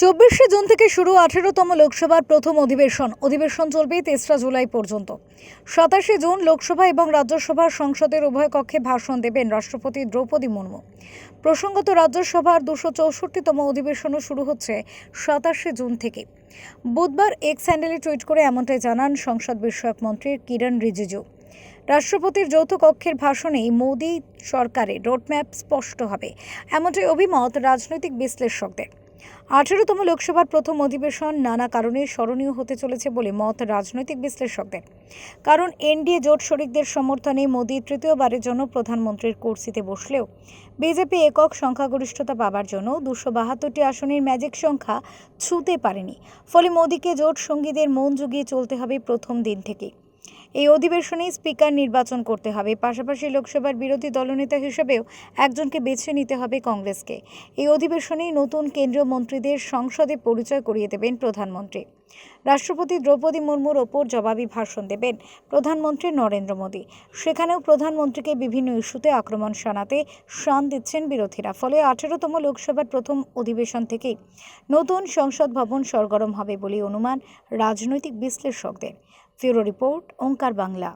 চব্বিশে জুন থেকে শুরু আঠেরোতম লোকসভার প্রথম অধিবেশন। অধিবেশন চলবে তেসরা জুলাই পর্যন্ত। সাতাশে জুন লোকসভা এবং রাজ্যসভার সংসদের উভয় কক্ষে ভাষণ দেবেন রাষ্ট্রপতি দ্রৌপদী মুর্মু। প্রসঙ্গত রাজ্যসভার দুশো চৌষট্টিতম অধিবেশনও শুরু হচ্ছে সাতাশে জুন থেকে। বুধবার এক্স হ্যান্ডেলে টুইট করে এমনটাই জানান সংসদ বিষয়ক মন্ত্রী কিরণ রিজিজু। রাষ্ট্রপতির যৌথ কক্ষের ভাষণেই মোদী সরকারের রোডম্যাপ স্পষ্ট হবে। এমনটাই অভিমত রাজনৈতিক বিশ্লেষকদের। আঠেরোতম লোকসভার প্রথম অধিবেশন নানা কারণে স্মরণীয় হতে চলেছে বলে মত রাজনৈতিক বিশ্লেষকদের। কারণ এনডিএ জোট শরিকদের সমর্থনে মোদী তৃতীয়বারের জন্য প্রধানমন্ত্রীর কুর্সিতে বসলেও বিজেপি একক সংখ্যাগরিষ্ঠতা পাবার জন্য দুশো বাহাত্তরটি আসনের ম্যাজিক সংখ্যা ছুঁতে পারেনি। ফলে মোদীকে জোট সঙ্গীদের মন জুগিয়ে চলতে হবে প্রথম দিন থেকেই। এই অধিবেশনেই স্পিকার নির্বাচন করতে হবে। পাশাপাশি লোকসভার বিরোধী দলনেতা হিসেবেও একজনকে বেছে নিতে হবে কংগ্রেসকে। এই অধিবেশনেই নতুন কেন্দ্রীয় মন্ত্রীদের সংসদে পরিচয় করিয়ে দেবেন প্রধানমন্ত্রী। রাষ্ট্রপতি দ্রৌপদী মুর্মুর ওপর জবাবি ভাষণ দেবেন প্রধানমন্ত্রী নরেন্দ্র মোদী। সেখানেও প্রধানমন্ত্রীকে বিভিন্ন ইস্যুতে আক্রমণ শানাতে শান দিচ্ছেন বিরোধীরা। ফলে আঠেরোতম লোকসভার প্রথম অধিবেশন থেকেই নতুন সংসদ ভবন সরগরম হবে বলে অনুমান রাজনৈতিক বিশ্লেষকদের। Bureau report, Onkar Bangla.